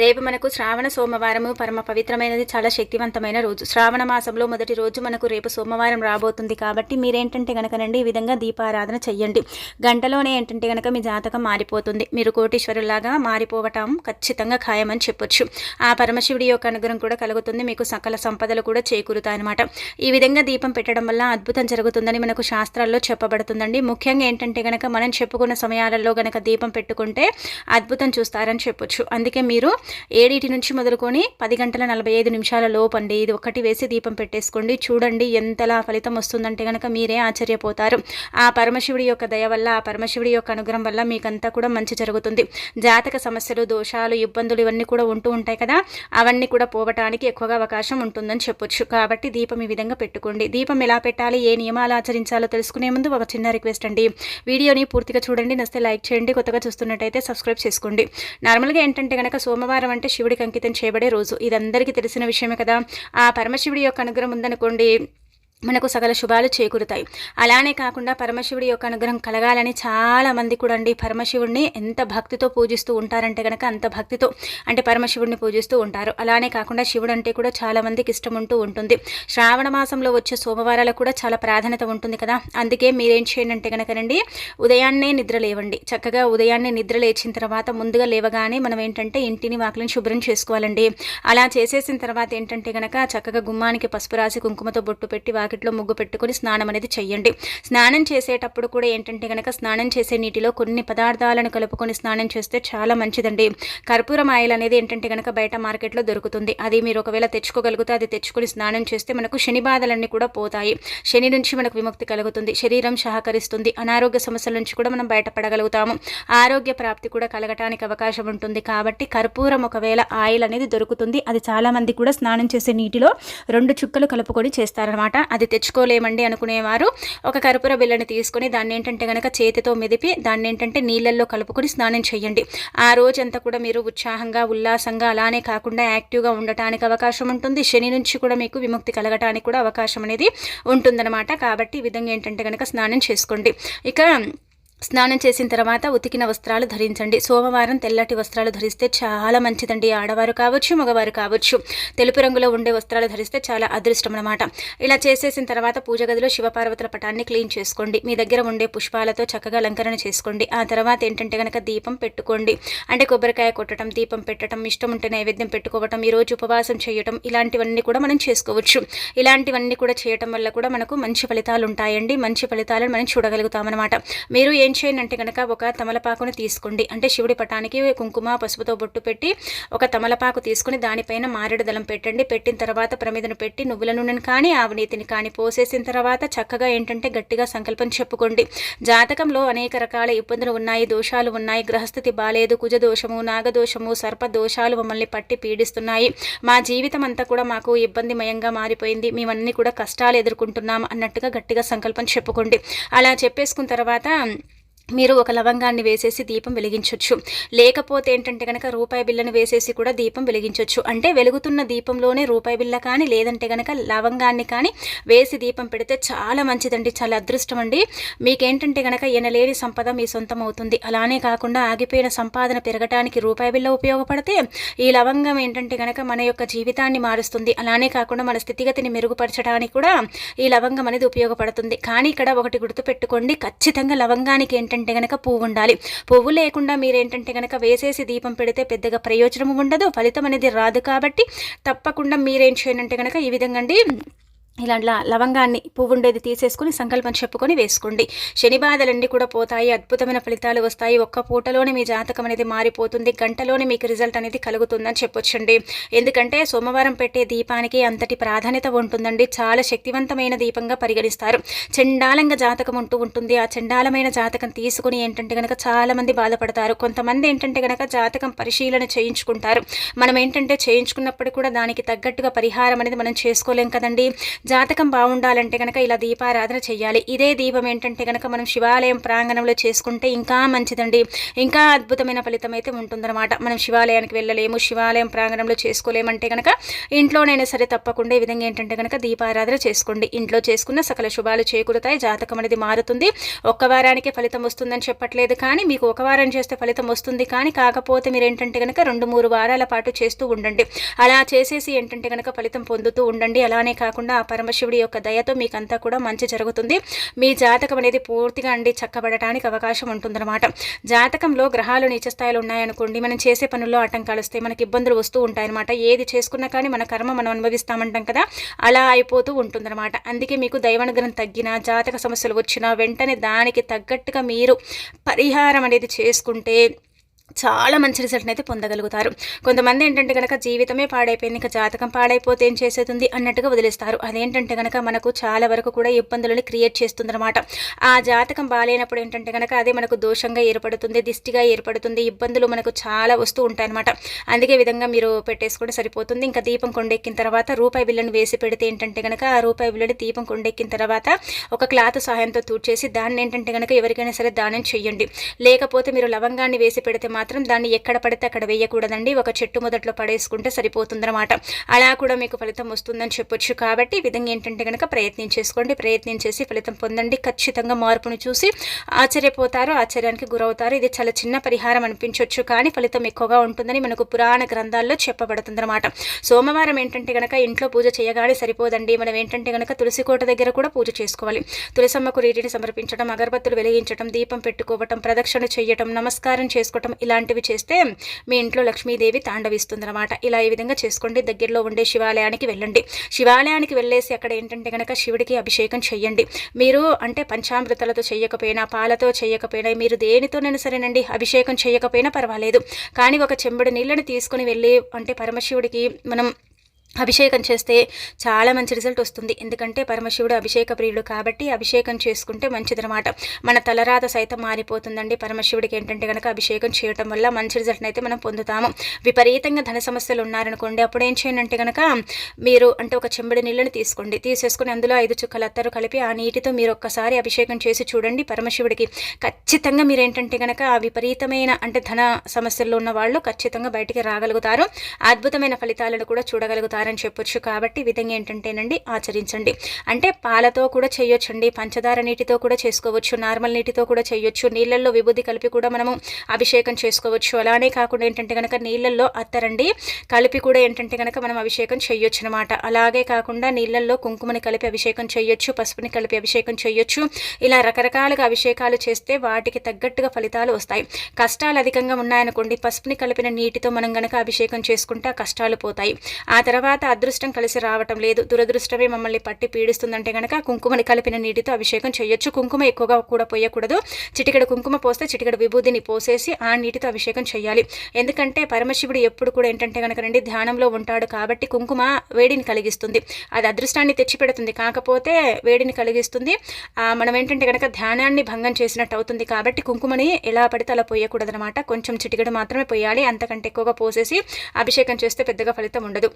రేపు మనకు శ్రావణ సోమవారము పరమ పవిత్రమైనది చాలా శక్తివంతమైన రోజు. శ్రావణ మాసంలో మొదటి రోజు మనకు రేపు సోమవారం రాబోతుంది కాబట్టి మీరేంటంటే కనుకనండి ఈ విధంగా దీపారాధన చెయ్యండి. గంటలోనే ఏంటంటే కనుక మీ జాతకం మారిపోతుంది. మీరు కోటీశ్వరులాగా మారిపోవటం ఖచ్చితంగా ఖాయమని చెప్పొచ్చు. ఆ పరమశివుడి యొక్క అనుగ్రహం కూడా కలుగుతుంది. మీకు సకల సంపదలు కూడా చేకూరుతాయి అనమాట ఈ విధంగా దీపం పెట్టడం వల్ల అద్భుతం జరుగుతుందని మనకు శాస్త్రాల్లో చెప్పబడుతుందండి. ముఖ్యంగా ఏంటంటే కనుక మనం చెప్పుకున్న సమయాలలో కనుక దీపం పెట్టుకుంటే అద్భుతం చూస్తారని చెప్పొచ్చు. అందుకే మీరు ఏడింటి నుంచి మొదలుకొని పది గంటల నలభై ఐదు నిమిషాల లోపండి. ఇది ఒకటి వేసి దీపం పెట్టేసుకోండి. చూడండి ఎంతలా ఫలితం వస్తుందంటే కనుక మీరే ఆశ్చర్యపోతారు. ఆ పరమశివుడి యొక్క దయ వల్ల ఆ పరమశివుడి యొక్క అనుగ్రహం వల్ల మీకంతా కూడా మంచి జరుగుతుంది. జాతక సమస్యలు దోషాలు ఇబ్బందులు ఇవన్నీ కూడా ఉంటూ ఉంటాయి కదా. అవన్నీ కూడా పోవటానికి ఎక్కువగా అవకాశం ఉంటుందని చెప్పొచ్చు. కాబట్టి దీపం ఈ విధంగా పెట్టుకోండి. దీపం ఎలా పెట్టాలి ఏ నియమాలు ఆచరించాలో తెలుసుకునే ముందు ఒక చిన్న రిక్వెస్ట్ అండి. వీడియోని పూర్తిగా చూడండి. నస్తే లైక్ చేయండి. కొత్తగా చూస్తున్నట్టయితే సబ్స్క్రైబ్ చేసుకోండి. నార్మల్గా ఏంటంటే కనుక సోమవారం అంటే శివుడికి అంకితం చేయబడే రోజు. ఇది అందరికీ తెలిసిన విషయమే కదా. ఆ పరమశివుడి యొక్క అనుగ్రహం ఉందనుకోండి మనకు సకల శుభాలు చేకూరుతాయి. అలానే కాకుండా పరమశివుడి యొక్క అనుగ్రహం కలగాలని చాలా మంది కూడా అండి పరమశివుడిని ఎంత భక్తితో పూజిస్తూ ఉంటారంటే కనుక అంత భక్తితో అంటే పరమశివుడిని పూజిస్తూ ఉంటారు. అలానే కాకుండా శివుడు అంటే కూడా చాలా మందికి ఇష్టం ఉంటూ ఉంటుంది. శ్రావణ మాసంలో వచ్చే సోమవారాలకు కూడా చాలా ప్రాధాన్యత ఉంటుంది కదా. అందుకే మీరేం చేయండి అంటే కనుకనండి ఉదయాన్నే నిద్ర లేవండి. చక్కగా ఉదయాన్నే నిద్ర లేచిన తర్వాత ముందుగా లేవగానే మనం ఏంటంటే ఇంటిని వాకిలిని శుభ్రం చేసుకోవాలండి. అలా చేసేసిన తర్వాత ఏంటంటే కనుక చక్కగా గుమ్మానికి పసుపు రాసి కుంకుమతో బొట్టు పెట్టి వాకిట్లో ముగ్గు పెట్టుకొని స్నానం అనేది చేయండి స్నానం చేసేటప్పుడు కూడా ఏంటంటే కనుక స్నానం చేసే నీటిలో కొన్ని పదార్థాలను కలుపుకొని స్నానం చేస్తే చాలా మంచిదండి. కర్పూరం ఆయిల్ అనేది ఏంటంటే కనుక బయట మార్కెట్లో దొరుకుతుంది. అది మీరు ఒకవేళ తెచ్చుకోగలిగితే అది తెచ్చుకొని స్నానం చేస్తే మనకు శని బాధలన్నీ కూడా పోతాయి. శని నుంచి మనకు విముక్తి కలుగుతుంది. శరీరం సహకరిస్తుంది. అనారోగ్య సమస్యల నుంచి కూడా మనం బయటపడగలుగుతాము. ఆరోగ్య ప్రాప్తి కూడా కలగటానికి అవకాశం ఉంటుంది. కాబట్టి కర్పూరం ఒకవేళ ఆయిల్ అనేది దొరుకుతుంది. అది చాలా మంది కూడా స్నానం చేసే నీటిలో రెండు చుక్కలు కలుపుకొని చేస్తారనమాట అది తెచ్చుకోలేమండి అనుకునేవారు. ఒక కర్పూర బిల్లని తీసుకొని దాన్ని ఏంటంటే కనుక చేతితో మెదిపి దాన్ని ఏంటంటే నీళ్ళల్లో కలుపుకొని స్నానం చేయండి ఆ రోజంతా కూడా మీరు ఉత్సాహంగా ఉల్లాసంగా అలానే కాకుండా యాక్టివ్గా ఉండటానికి అవకాశం ఉంటుంది. శని నుంచి కూడా మీకు విముక్తి కలగటానికి కూడా అవకాశం అనేది ఉంటుందన్నమాట. కాబట్టి ఈ విధంగా ఏంటంటే కనుక స్నానం చేసుకోండి. ఇక స్నానం చేసిన తర్వాత ఉతికిన వస్త్రాలు ధరించండి. సోమవారం తెల్లటి వస్త్రాలు ధరిస్తే చాలా మంచిదండి. ఆడవారు కావచ్చు మగవారు కావచ్చు. తెలుపు రంగులో ఉండే వస్త్రాలు ధరిస్తే చాలా అదృష్టం అనమాట ఇలా చేసేసిన తర్వాత పూజ గదిలో శివపార్వతుల పటాన్ని క్లీన్ చేసుకోండి. మీ దగ్గర ఉండే పుష్పాలతో చక్కగా అలంకరణ చేసుకోండి. ఆ తర్వాత ఏంటంటే కనుక దీపం పెట్టుకోండి. అంటే కొబ్బరికాయ కొట్టడం దీపం పెట్టడం ఇష్టం ఉంటే నైవేద్యం పెట్టుకోవటం ఈరోజు ఉపవాసం చేయటం ఇలాంటివన్నీ కూడా మనం చేసుకోవచ్చు. ఇలాంటివన్నీ కూడా చేయటం వల్ల కూడా మనకు మంచి ఫలితాలు ఉంటాయండి. మంచి ఫలితాలను మనం చూడగలుగుతామన్నమాట. మీరు ఏ చేయండి అంటే కనుక ఒక తమలపాకుని తీసుకోండి. అంటే శివుడి పటానికి కుంకుమ పసుపుతో బొట్టు పెట్టి ఒక తమలపాకు తీసుకుని దానిపైన మారేడు దళం పెట్టండి. పెట్టిన తర్వాత ప్రమిదను పెట్టి నువ్వుల నూనెను కానీ ఆవనీతిని కానీ పోసేసిన తర్వాత చక్కగా ఏంటంటే గట్టిగా సంకల్పం చెప్పుకోండి. జాతకంలో అనేక రకాల ఇబ్బందులు ఉన్నాయి దోషాలు ఉన్నాయి. గ్రహస్థితి బాలేదు కుజదోషము నాగదోషము సర్ప దోషాలు మమ్మల్ని పట్టి పీడిస్తున్నాయి. మా జీవితం అంతా కూడా మాకు ఇబ్బందిమయంగా మారిపోయింది. మేమన్నీ కూడా కష్టాలు ఎదుర్కొంటున్నాం అన్నట్టుగా గట్టిగా సంకల్పం చెప్పుకోండి. అలా చెప్పేసుకున్న తర్వాత మీరు ఒక లవంగాన్ని వేసేసి దీపం వెలిగించవచ్చు లేకపోతే ఏంటంటే కనుక రూపాయి బిల్లను వేసేసి కూడా దీపం వెలిగించవచ్చు అంటే వెలుగుతున్న దీపంలోనే రూపాయి బిల్ల కానీ లేదంటే కనుక లవంగాన్ని కానీ వేసి దీపం పెడితే చాలా మంచిదండి చాలా అదృష్టం అండి. మీకేంటంటే కనుక ఎనలేని సంపద మీ సొంతం అవుతుంది అలానే కాకుండా ఆగిపోయిన సంపాదన పెరగటానికి రూపాయి బిల్ల ఉపయోగపడితే ఈ లవంగం ఏంటంటే కనుక మన యొక్క జీవితాన్ని మారుస్తుంది. అలానే కాకుండా మన స్థితిగతిని మెరుగుపరచడానికి కూడా ఈ లవంగం అనేది ఉపయోగపడుతుంది. కానీ ఇక్కడ ఒకటి గుర్తుపెట్టుకోండి ఖచ్చితంగా లవంగానికి ఏంటంటే ఏంటంటే కనుక పువ్వు ఉండాలి. పువ్వు లేకుండా మీరేంటంటే కనుక వేసేసి దీపం పెడితే పెద్దగా ప్రయోజనం ఉండదు ఫలితం అనేది రాదు కాబట్టి తప్పకుండా మీరేం చేయనంటే కనుక ఈ విధంగా అండి ఇలా లవంగాన్ని పువ్వు ఉండేది తీసేసుకుని సంకల్పం చెప్పుకొని వేసుకోండి. శని బాధలన్నీ కూడా పోతాయి అద్భుతమైన ఫలితాలు వస్తాయి. ఒక్క పూటలోనే మీ జాతకం అనేది మారిపోతుంది గంటలోనే మీకు రిజల్ట్ అనేది కలుగుతుందని చెప్పొచ్చండి. ఎందుకంటే సోమవారం పెట్టే దీపానికి అంతటి ప్రాధాన్యత ఉంటుందండి. చాలా శక్తివంతమైన దీపంగా పరిగణిస్తారు. చండాలంగా జాతకం ఉంటూ ఉంటుంది. ఆ చండాలమైన జాతకం తీసుకుని ఏంటంటే కనుక చాలామంది బాధపడతారు. కొంతమంది ఏంటంటే కనుక జాతకం పరిశీలన చేయించుకుంటారు. మనం ఏంటంటే చేయించుకున్నప్పుడు కూడా దానికి తగ్గట్టుగా పరిహారం అనేది మనం చేసుకోలేం కదండి. జాతకం బాగుండాలంటే కనుక ఇలా దీపారాధన చేయాలి ఇదే దీపం ఏంటంటే కనుక మనం శివాలయం ప్రాంగణంలో చేసుకుంటే ఇంకా మంచిదండి. ఇంకా అద్భుతమైన ఫలితం అయితే ఉంటుందన్నమాట. మనం శివాలయానికి వెళ్ళలేము శివాలయం ప్రాంగణంలో చేసుకోలేమంటే కనుక ఇంట్లోనైనా సరే తప్పకుండా ఈ విధంగా ఏంటంటే కనుక దీపారాధన చేసుకోండి. ఇంట్లో చేసుకున్న సకల శుభాలు చేకూరుతాయి జాతకం అనేది మారుతుంది. ఒక్క వారానికి ఫలితం వస్తుందని చెప్పట్లేదు కానీ మీకు ఒక వారం చేస్తే ఫలితం వస్తుంది కానీ కాకపోతే మీరు ఏంటంటే కనుక రెండు మూడు వారాల పాటు చేస్తూ ఉండండి. అలా చేసేసి ఏంటంటే కనుక ఫలితం పొందుతూ ఉండండి. అలానే కాకుండా ఆ పరమశివుడి యొక్క దయతో మీకంతా కూడా మంచి జరుగుతుంది. మీ జాతకం అనేది పూర్తిగా అండి చక్కబడటానికి అవకాశం ఉంటుందన్నమాట. జాతకంలో గ్రహాలు నీచ స్థాయిలో ఉన్నాయనుకోండి మనం చేసే పనుల్లో ఆటంకాలు వస్తాయి మనకి ఇబ్బందులు వస్తూ ఉంటాయన్నమాట. ఏది చేసుకున్నా కానీ మన కర్మ మనం అనుభవిస్తామంటాం కదా అలా అయిపోతూ ఉంటుందన్నమాట. అందుకే మీకు దైవానుగ్రహం తగ్గినా జాతక సమస్యలు వచ్చినా వెంటనే దానికి తగ్గట్టుగా మీరు పరిహారం అనేది చేసుకుంటే చాలా మంచి రిజల్ట్ని అయితే పొందగలుగుతారు. కొంతమంది ఏంటంటే కనుక జీవితమే పాడైపోయింది ఇంకా జాతకం పాడైపోతే ఏం చేసేది అన్నట్టుగా వదిలేస్తారు. అదేంటంటే కనుక మనకు చాలా వరకు కూడా ఇబ్బందులను క్రియేట్ చేస్తుందన్నమాట. ఆ జాతకం బాగాలేనప్పుడు ఏంటంటే కనుక అదే మనకు దోషంగా ఏర్పడుతుంది దిష్టిగా ఏర్పడుతుంది ఇబ్బందులు మనకు చాలా వస్తూ ఉంటాయన్నమాట. అందుకే విధంగా మీరు పెట్టేసుకుంటే సరిపోతుంది. ఇంకా దీపం కొండెక్కిన తర్వాత రూపాయి బిల్లను వేసి పెడితే ఏంటంటే కనుక ఆ రూపాయి బిల్లని దీపం కొండెక్కిన తర్వాత ఒక క్లాత్ సహాయంతో తూడ్చేసి దాన్ని ఏంటంటే కనుక ఎవరికైనా సరే దానం చెయ్యండి లేకపోతే మీరు లవంగాన్ని వేసి పెడితే మాత్రం దాన్ని ఎక్కడ పడితే అక్కడ వేయకూడదండి. ఒక చెట్టు మొదట్లో పడేసుకుంటే సరిపోతుందన్నమాట. అలా కూడా మీకు ఫలితం వస్తుందని చెప్పొచ్చు కాబట్టి ఈ విధంగా ఏంటంటే కనుక ప్రయత్నం చేసుకోండి. ప్రయత్నం చేసి ఫలితం పొందండి. ఖచ్చితంగా మార్పును చూసి ఆశ్చర్యపోతారు ఆశ్చర్యానికి గురవుతారు. ఇది చాలా చిన్న పరిహారం అనిపించవచ్చు కానీ ఫలితం ఎక్కువగా ఉంటుందని మనకు పురాణ గ్రంథాల్లో చెప్పబడుతుందన్నమాట. సోమవారం ఏంటంటే కనుక ఇంట్లో పూజ చేయగానే సరిపోదండి. మనం ఏంటంటే కనుక తులసి కోట దగ్గర కూడా పూజ చేసుకోవాలి. తులసమ్మకు రీటిని సమర్పించడం అగరబత్తులు వెలిగించడం దీపం పెట్టుకోవటం ప్రదక్షిణ చేయటం నమస్కారం చేసుకోవటం ఇలాంటివి చేస్తే మీ ఇంట్లో లక్ష్మీదేవి తాండవిస్తుందన్నమాట. ఇలా ఈ విధంగా చేసుకోండి. దగ్గరలో ఉండే శివాలయానికి వెళ్ళండి. శివాలయానికి వెళ్ళేసి అక్కడ ఏంటంటే కనుక శివుడికి అభిషేకం చేయండి మీరు అంటే పంచామృతాలతో చేయకపోయినా పాలతో చేయకపోయినా మీరు దేనితోనైనా సరేనండి అభిషేకం చేయకపోయినా పర్వాలేదు. కానీ ఒక చెంబడి నీళ్ళని తీసుకుని వెళ్ళి అంటే పరమశివుడికి మనం అభిషేకం చేస్తే చాలా మంచి రిజల్ట్ వస్తుంది. ఎందుకంటే పరమశివుడు అభిషేక ప్రియుడు కాబట్టి అభిషేకం చేసుకుంటే మంచిదనమాట మన తలరాత సైతం మారిపోతుందండి. పరమశివుడికి ఏంటంటే కనుక అభిషేకం చేయటం వల్ల మంచి రిజల్ట్ని అయితే మనం పొందుతాము. విపరీతంగా ధన సమస్యలు ఉన్నారనుకోండి అప్పుడు ఏం చేయండి అంటే కనుక మీరు అంటే ఒక చెంబడి నీళ్ళని తీసుకోండి. తీసేసుకుని అందులో ఐదు చుక్కల అత్తరు కలిపి ఆ నీటితో మీరు ఒక్కసారి అభిషేకం చేసి చూడండి పరమశివుడికి. ఖచ్చితంగా మీరు ఏంటంటే కనుక ఆ విపరీతమైన అంటే ధన సమస్యల్లో ఉన్న వాళ్ళు ఖచ్చితంగా బయటికి రాగలుగుతారు. అద్భుతమైన ఫలితాలను కూడా చూడగలుగుతారు. అని చెప్పొచ్చు కాబట్టి విధంగా ఏంటంటేనండి ఆచరించండి. అంటే పాలతో కూడా చేయొచ్చండి పంచదార నీటితో కూడా చేసుకోవచ్చు నార్మల్ నీటితో కూడా చేయొచ్చు నీళ్ళల్లో విభూది కలిపి కూడా మనము అభిషేకం చేసుకోవచ్చు. అలానే కాకుండా ఏంటంటే కనుక నీళ్ళల్లో అత్తరండి కలిపి కూడా ఏంటంటే కనుక మనం అభిషేకం చేయొచ్చు అనమాట అలాగే కాకుండా నీళ్ళల్లో కుంకుమని కలిపి అభిషేకం చేయొచ్చు పసుపుని కలిపి అభిషేకం చేయొచ్చు. ఇలా రకరకాలుగా అభిషేకాలు చేస్తే వాటికి తగ్గట్టుగా ఫలితాలు వస్తాయి. కష్టాలు అధికంగా ఉన్నాయనుకోండి పసుపుని కలిపిన నీటితో మనం గనక అభిషేకం చేసుకుంటే ఆ కష్టాలు పోతాయి. ఆ తర్వాత తర్వాత అదృష్టం కలిసి రావటం లేదు. దురదృష్టమే మమ్మల్ని పట్టి పీడిస్తుందంటే కనుక కుంకుమని కలిపిన నీటితో అభిషేకం చేయొచ్చు. కుంకుమ ఎక్కువగా కూడా పోయకూడదు. చిటికడ కుంకుమ పోస్తే చిటికడ విభూదిని పోసేసి ఆ నీటితో అభిషేకం చేయాలి. ఎందుకంటే పరమశివుడు ఎప్పుడు కూడా ఏంటంటే కనుక రండి ధ్యానంలో ఉంటాడు కాబట్టి కుంకుమ వేడిని కలిగిస్తుంది. అది అదృష్టాన్ని తెచ్చిపెడుతుంది. కాకపోతే వేడిని కలిగిస్తుంది. మనం ఏంటంటే కనుక ధ్యానాన్ని భంగం చేసినట్టు అవుతుంది కాబట్టి కుంకుమని ఎలా పడితే అలా పోయకూడదు అనమాట కొంచెం చిటికడ మాత్రమే పోయాలి. అంతకంటే ఎక్కువగా పోసేసి అభిషేకం చేస్తే పెద్దగా ఫలితం ఉండదు.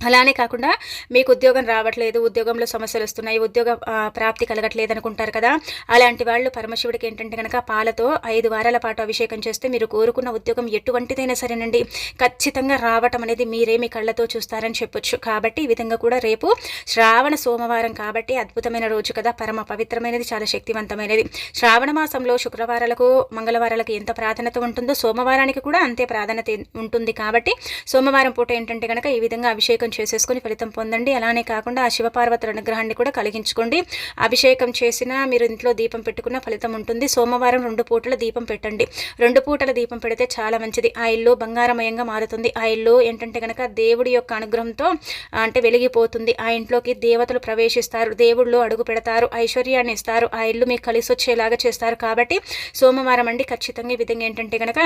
అలానే కాకుండా మీకు ఉద్యోగం రావట్లేదు ఉద్యోగంలో సమస్యలు వస్తున్నాయి ఉద్యోగ ప్రాప్తి కలగట్లేదు అనుకుంటారు కదా అలాంటి వాళ్ళు పరమశివుడికి ఏంటంటే కనుక పాలతో ఐదు వారాల పాటు అభిషేకం చేస్తే మీరు కోరుకున్న ఉద్యోగం ఎటువంటిదైనా సరేనండి. ఖచ్చితంగా రావటం అనేది మీరేమి కళ్ళతో చూస్తారని చెప్పొచ్చు. కాబట్టి ఈ విధంగా కూడా రేపు శ్రావణ సోమవారం కాబట్టి అద్భుతమైన రోజు కదా పరమ పవిత్రమైనది చాలా శక్తివంతమైనది. శ్రావణ మాసంలో శుక్రవారాలకు మంగళవారాలకు ఎంత ప్రాధాన్యత ఉంటుందో సోమవారానికి కూడా అంతే ప్రాధాన్యత ఉంటుంది. కాబట్టి సోమవారం పూట ఏంటంటే కనుక ఈ విధంగా అభిషేకం చేసేసుకొని ఫలితం పొందండి. అలానే కాకుండా ఆ శివపార్వతుల అనుగ్రహాన్ని కూడా కలిగించుకోండి. అభిషేకం చేసినా మీరు ఇంట్లో దీపం పెట్టుకున్న ఫలితం ఉంటుంది. సోమవారం రెండు పూటల దీపం పెట్టండి. రెండు పూటల దీపం పెడితే చాలా మంచిది. ఆ ఇల్లు బంగారమయంగా మారుతుంది. ఆ ఇల్లు ఏంటంటే కనుక దేవుడి యొక్క అనుగ్రహంతో అంటే వెలిగిపోతుంది. ఆ ఇంట్లోకి దేవతలు ప్రవేశిస్తారు. దేవుళ్ళు అడుగు పెడతారు. ఐశ్వర్యాన్ని ఇస్తారు. ఆ ఇల్లు మీకు కలిసి వచ్చేలాగా చేస్తారు. కాబట్టి సోమవారం అండి ఖచ్చితంగా ఈ విధంగా ఏంటంటే కనుక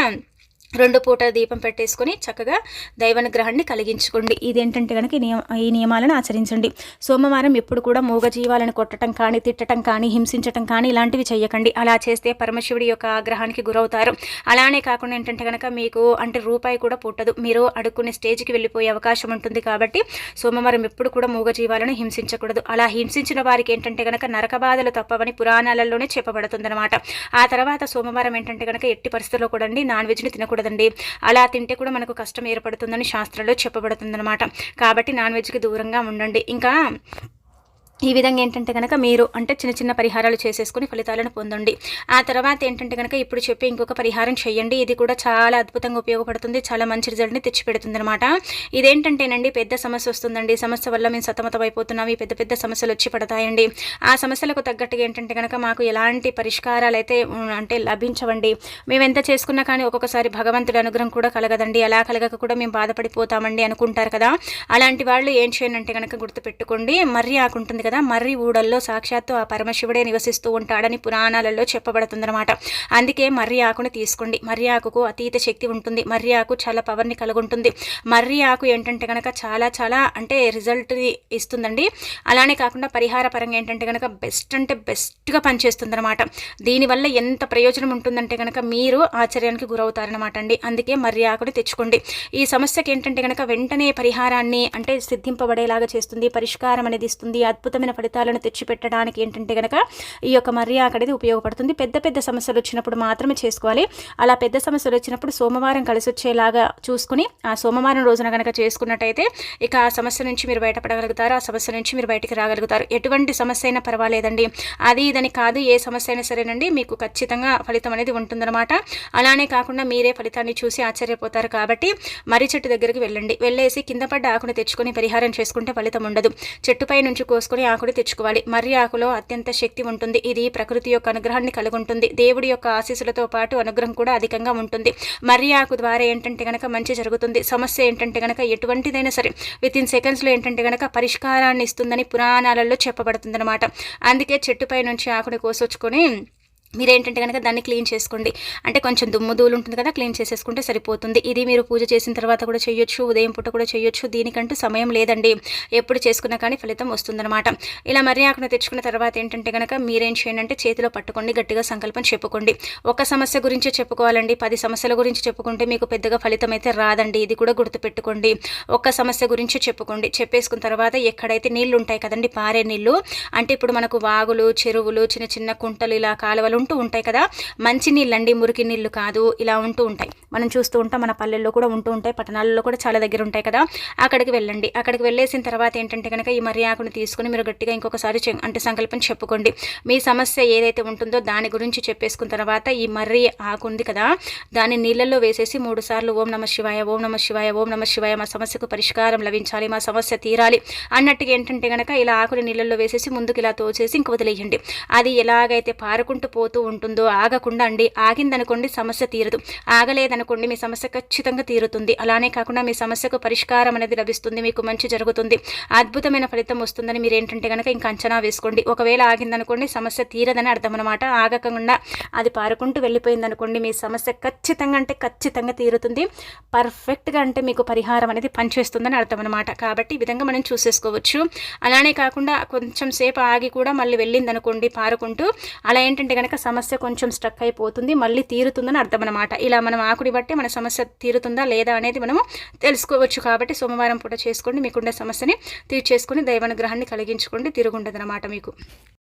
రెండు పూటల దీపం పెట్టేసుకొని చక్కగా దైవానుగ్రహాన్ని కలిగించుకోండి. ఇదేంటంటే కనుక ఈ నియమ ఈ నియమాలను ఆచరించండి. సోమవారం ఎప్పుడు కూడా మూగజీవాలను కొట్టడం కానీ తిట్టడం కానీ హింసించటం కానీ ఇలాంటివి చేయకండి అలా చేస్తే పరమశివుడి యొక్క ఆగ్రహానికి గురవుతారు. అలానే కాకుండా ఏంటంటే కనుక మీకు అంటే రూపాయి కూడా పుట్టదు. మీరు అడుక్కునే స్టేజ్కి వెళ్ళిపోయే అవకాశం ఉంటుంది కాబట్టి సోమవారం ఎప్పుడు కూడా మూగజీవాలను హింసించకూడదు. అలా హింసించిన వారికి ఏంటంటే కనుక నరక బాధలు తప్పవని పురాణాలలోనే చెప్పబడుతుందన్నమాట. ఆ తర్వాత సోమవారం ఏంటంటే కనుక ఎట్టి పరిస్థితుల్లో కూడా నాన్ వెజ్ని తినకూడదు. తినకూడదండి. అలా తింటే కూడా మనకు కష్టం ఏర్పడుతుందని శాస్త్రంలో చెప్పబడుతుందన్నమాట. కాబట్టి నాన్ వెజ్కి దూరంగా ఉండండి. ఇంకా ఈ విధంగా ఏంటంటే కనుక మీరు అంటే చిన్న చిన్న పరిహారాలు చేసేసుకుని ఫలితాలను పొందండి. ఆ తర్వాత ఏంటంటే కనుక ఇప్పుడు చెప్పి ఇంకొక పరిహారం చేయండి. ఇది కూడా చాలా అద్భుతంగా ఉపయోగపడుతుంది. చాలా మంచి రిజల్ట్ని తెచ్చిపెడుతుంది అనమాట ఇదేంటంటేనండి పెద్ద సమస్య వస్తుందండి. సమస్య వల్ల మేము సతమతం అయిపోతున్నాం ఈ పెద్ద పెద్ద సమస్యలు వచ్చి పడతాయండి. ఆ సమస్యలకు తగ్గట్టుగా ఏంటంటే కనుక మాకు ఎలాంటి పరిష్కారాలు అయితే అంటే లభించవండి. మేము ఎంత చేసుకున్నా కానీ ఒక్కొక్కసారి భగవంతుడి అనుగ్రహం కూడా కలగదండి. అలా కలగక కూడా మేము బాధపడిపోతామండి అనుకుంటారు కదా. అలాంటి వాళ్ళు ఏం చేయనంటే కనుక గుర్తుపెట్టుకోండి. మర్రి ఆకుంటుంది కదా మర్రి ఊడల్లో సాక్షాత్తు ఆ పరమశివుడే నివసిస్తూ ఉంటాడని పురాణాలలో చెప్పబడుతుందన్నమాట. అందుకే మర్రి ఆకుని తీసుకోండి. మర్రి ఆకుకు అతీత శక్తి ఉంటుంది. మర్రి ఆకు చాలా పవర్ని కలుగుంటుంది. మర్రి ఆకు ఏంటంటే కనుక చాలా చాలా అంటే రిజల్ట్ ఇస్తుందండి. అలానే కాకుండా పరిహార పరంగా ఏంటంటే కనుక బెస్ట్ అంటే బెస్ట్గా పనిచేస్తుంది అనమాట దీనివల్ల ఎంత ప్రయోజనం ఉంటుందంటే కనుక మీరు ఆశ్చర్యానికి గురవుతారనమాట అండి. అందుకే మర్రి ఆకుని తెచ్చుకోండి. ఈ సమస్యకి ఏంటంటే కనుక వెంటనే పరిహారాన్ని అంటే సిద్ధింపబడేలాగా చేస్తుంది. పరిష్కారం అనేది ఇస్తుంది. అద్భుత అద్భుతమైన ఫలితాలను తెచ్చిపెట్టడానికి ఏంటంటే కనుక ఈ యొక్క మర్యాక అనేది ఉపయోగపడుతుంది. పెద్ద పెద్ద సమస్యలు వచ్చినప్పుడు మాత్రమే చేసుకోవాలి. అలా పెద్ద సమస్యలు వచ్చినప్పుడు సోమవారం కలిసి వచ్చేలాగా చూసుకుని ఆ సోమవారం రోజున కనుక చేసుకున్నట్టయితే ఇక ఆ సమస్య నుంచి మీరు బయటపడగలుగుతారు. ఆ సమస్య నుంచి మీరు బయటికి రాగలుగుతారు. ఎటువంటి సమస్య అయినా పర్వాలేదండి. అది ఇదని కాదు ఏ సమస్య అయినా సరేనండి. మీకు ఖచ్చితంగా ఫలితం అనేది ఉంటుందన్నమాట. అలానే కాకుండా మీరే ఫలితాన్ని చూసి ఆశ్చర్యపోతారు కాబట్టి మర్రి చెట్టు దగ్గరికి వెళ్ళండి. వెళ్ళేసి కింద పడ్డ ఆకుని తెచ్చుకొని పరిహారం చేసుకుంటే ఫలితం ఉండదు. చెట్టుపై నుంచి కోసుకొని ఆకుని తెచ్చుకోవాలి. మర్రి ఆకులో అత్యంత శక్తి ఉంటుంది. ఇది ప్రకృతి యొక్క అనుగ్రహాన్ని కలిగి ఉంటుంది దేవుడి యొక్క ఆశీస్సులతో పాటు అనుగ్రహం కూడా అధికంగా ఉంటుంది. మర్రి ఆకు ద్వారా ఏంటంటే గనక మంచి జరుగుతుంది. సమస్య ఏంటంటే గనక ఎటువంటిదైనా సరే విత్ ఇన్ సెకండ్స్లో ఏంటంటే గనక పరిష్కారాన్ని ఇస్తుందని పురాణాలలో చెప్పబడుతుందనమాట అందుకే చెట్టుపై నుంచి ఆకుని కోసొచ్చుకొని మీరేంటంటే కనుక దాన్ని క్లీన్ చేసుకోండి. అంటే కొంచెం దుమ్ము దూలు ఉంటుంది కదా క్లీన్ చేసేసుకుంటే సరిపోతుంది. ఇది మీరు పూజ చేసిన తర్వాత కూడా చేయొచ్చు ఉదయం పూట కూడా చేయొచ్చు. దీనికంటూ సమయం లేదండి. ఎప్పుడు చేసుకున్నా కానీ ఫలితం వస్తుందన్నమాట. ఇలా మర్రి ఆకును తెచ్చుకున్న తర్వాత ఏంటంటే కనుక మీరేం చేయండి అంటే చేతిలో పట్టుకోండి గట్టిగా సంకల్పం చెప్పుకోండి. ఒక సమస్య గురించి చెప్పుకోవాలండి పది సమస్యల గురించి చెప్పుకుంటే మీకు పెద్దగా ఫలితం అయితే రాదండి. ఇది కూడా గుర్తుపెట్టుకోండి. ఒక సమస్య గురించి చెప్పుకోండి. చెప్పేసుకున్న తర్వాత ఎక్కడైతే నీళ్ళు ఉంటాయి కదండి పారే నీళ్ళు. అంటే ఇప్పుడు మనకు వాగులు చెరువులు చిన్న చిన్న కుంటలు ఇలా కాలువలు ఉంటూ ఉంటాయి కదా. మంచి నీళ్ళండి మురికి నీళ్ళు కాదు ఇలా ఉంటూ ఉంటాయి. మనం చూస్తూ ఉంటాం మన పల్లెల్లో కూడా ఉంటూ ఉంటాయి పట్టణాలలో కూడా చాలా దగ్గర ఉంటాయి కదా. అక్కడికి వెళ్ళండి. అక్కడికి వెళ్ళేసిన తర్వాత ఏంటంటే కనుక ఈ మర్రి ఆకుని తీసుకుని మీరు గట్టిగా ఇంకొకసారి అంటే సంకల్పం చెప్పుకోండి. మీ సమస్య ఏదైతే ఉంటుందో దాని గురించి చెప్పేసుకున్న తర్వాత ఈ మర్రి ఆకు ఉంది కదా దాన్ని నీళ్ళల్లో వేసేసి మూడు సార్లు ఓం నమ శివాయ ఓం నమ శివాయ ఓం నమ శివాయ మా సమస్యకు పరిష్కారం లభించాలి మా సమస్య తీరాలి అన్నట్టుగా ఏంటంటే కనుక ఇలా ఆకుని నీళ్ళల్లో వేసేసి ముందుకు ఇలా తోచేసి ఇంక వదిలేయండి. అది ఎలాగైతే పారుకుంటూ పోతూ ఉంటుందో ఆగకుండా అండి. ఆగిందనుకోండి సమస్య తీరదు. ఆగలేదని అనుకోండి మీ సమస్య ఖచ్చితంగా తీరుతుంది. అలానే కాకుండా మీ సమస్యకు పరిష్కారం అనేది లభిస్తుంది మీకు మంచి జరుగుతుంది. అద్భుతమైన ఫలితం వస్తుందని మీరు ఏంటంటే కనుక ఇంకా అంచనా వేసుకోండి. ఒకవేళ ఆగిందనుకోండి సమస్య తీరదని అర్థం అనమాట ఆగకుండా అది పారుకుంటూ వెళ్ళిపోయింది అనుకోండి మీ సమస్య ఖచ్చితంగా అంటే ఖచ్చితంగా తీరుతుంది. పర్ఫెక్ట్గా అంటే మీకు పరిహారం అనేది పనిచేస్తుందని అర్థం అనమాట కాబట్టి ఈ విధంగా మనం చూసేసుకోవచ్చు. అలానే కాకుండా కొంచెం సేపు ఆగి కూడా మళ్ళీ వెళ్ళింది అనుకోండి పారుకుంటూ అలా ఏంటంటే కనుక సమస్య కొంచెం స్ట్రక్ అయిపోతుంది మళ్ళీ తీరుతుందని అర్థం అనమాట ఇలా మనం ఆకుడి బట్టి మన సమస్య తీరుతుందా లేదా అనేది మనము తెలుసుకోవచ్చు కాబట్టి సోమవారం పూట చేసుకోండి. మీకుండే సమస్యని తీర్చేసుకుని దైవానుగ్రహాన్ని కలిగించుకోండి. తిరుగుండదనమాట మీకు.